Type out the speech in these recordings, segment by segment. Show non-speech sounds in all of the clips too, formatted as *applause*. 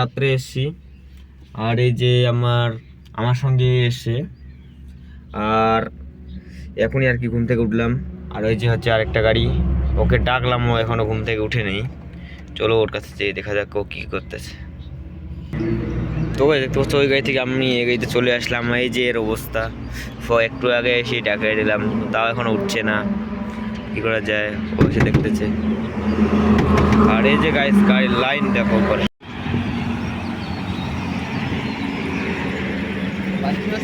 রাত্রে এসছি। আর এই যে আমার আমার সঙ্গে এসে, আর এখনই আর কি ঘুম থেকে উঠলাম। আর ওই যে হচ্ছে আরেকটা গাড়ি, ওকে ডাকলাম, ও এখনও ঘুম থেকে উঠে নেই। চলো ওর কাছে যেয়ে দেখা যাক ও কী করতেছে। তো দেখতে পাচ্ছ, ওই গাড়ি থেকে আমি এই গাড়িতে চলে আসলাম। এই যে এর অবস্থা। একটু আগে এসে ডাকাই দিলাম, তাও এখনও উঠছে না। কী করা যায়, ও এসে দেখতেছে। আর এই যে গাড়ি গাড়ির লাইন দেখো করে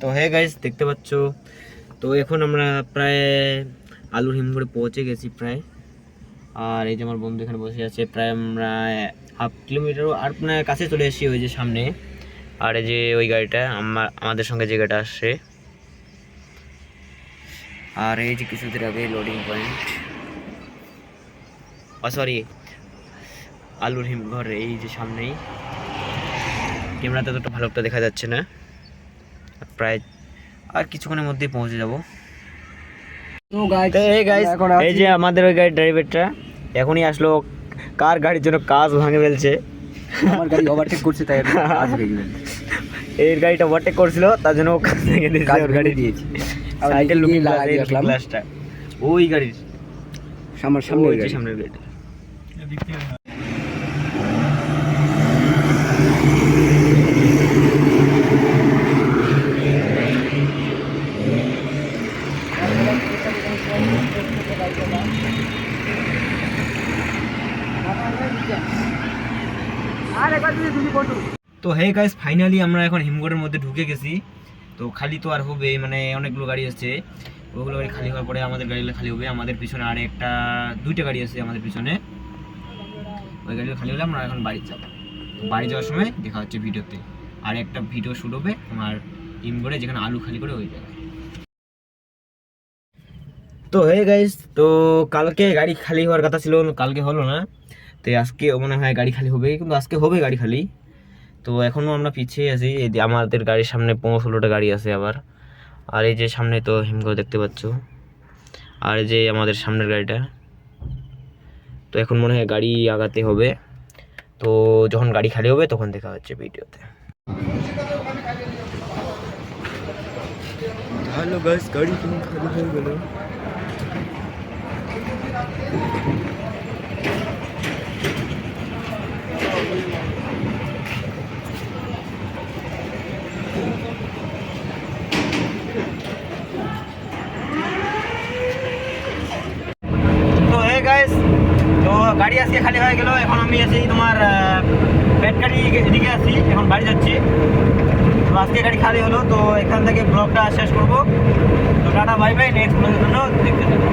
তো হে গাইস দেখতে পাচ্ছ? তো এখন আমরা প্রায় আলুর হিমঘরে পৌঁছে গেছি প্রায়। আর এই যে আমার বন্ধু এখানে বসে আছে, প্রায় আমরা হাফ কিলোমিটারও আর মানে কাছে চলে এসেছি ওই যে সামনে। আর এই যে ওই গাড়িটা, আমার, আমাদের সঙ্গে যে গাড়িটা আসছে আর এই যে কিছুদিন আগে লোডিং পয়েন্ট সরি আলুর হিমঘর এই যে সামনেই। ক্যামেরাতে তো ভালো একটা দেখা যাচ্ছে না। প্রায় আর কিছুক্ষণের মধ্যেই পৌঁছে যাব। এই যে আমাদের ওই গাড়ির ড্রাইভারটা এখনই আসলো। কার গাড়ির জন্য কাজ ভাঙে ফেলছে? আমার গাড়ি ওভারটেক করছে তাই কাজ ভেঙে *laughs* এই গাড়িটা ওভারটেক করছিল তার জন্য কাজ ভেঙে দিয়েছে। গাড়ি দিয়েছি। সাইডের লুকিং গ্লাস লাগাই এই রাখলাম। গ্লাসটা। ওই গাড়ির। আমার সামনে ওই সামনের গাড়িটা। তো হে গাইস ফাইনালি আমরা এখন হিমঘরের মধ্যে ঢুকে গেছি। তো খালি তো আর হবে মানে অনেকগুলো গাড়ি আছে ওগুলো গাড়ি খালি হওয়ার পরে আমাদের গাড়িগুলো খালি হবে। আমাদের পিছনে আর একটা, দুইটা গাড়ি আছে আমাদের পিছনে। ওই গাড়িগুলো খালি হলে আমরা এখন বাড়ি যাব। বাড়ি যাওয়ার সময় দেখা হচ্ছে ভিডিওতে। আর একটা ভিডিও শুট হবে তোমার হিমঘরে যেখানে আলু খালি করে ওই জায়গায়। তো হে গাইস তো কালকে গাড়ি খালি হওয়ার কথা ছিল, কালকে হলো না। তো আজকে মনে হয় গাড়ি খালি হবে, কিন্তু আজকে হবে গাড়ি খালি। তো এখনও আমরা পিছিয়ে আছি। আমাদের গাড়ির সামনে পনেরো ষোলোটা গাড়ি আছে আবার। আর এই যে সামনে তো হিমঘর দেখতে পাচ্ছ। আর এই যে আমাদের সামনের গাড়িটা। তো এখন মনে হয় গাড়ি আগাতে হবে। তো যখন গাড়ি খালি হবে তখন দেখা হচ্ছে ভিডিওতে। হ্যালো গাড়ি কিন্তু খালি হয়ে গেল তো হে গাইস তো গাড়ি আজকে খালি হয়ে গেল। এখন আমি আছি তোমার ব্যাটগাড়ি এদিকে আছি। এখন বাড়ি যাচ্ছি। তো আজকে গাড়ি খালি হলো। তো এখান থেকে ব্লগটা শেষ করব। তো টাটা বাই বাই নেক্সট ব্লগের জন্য। দেখতে থাকো।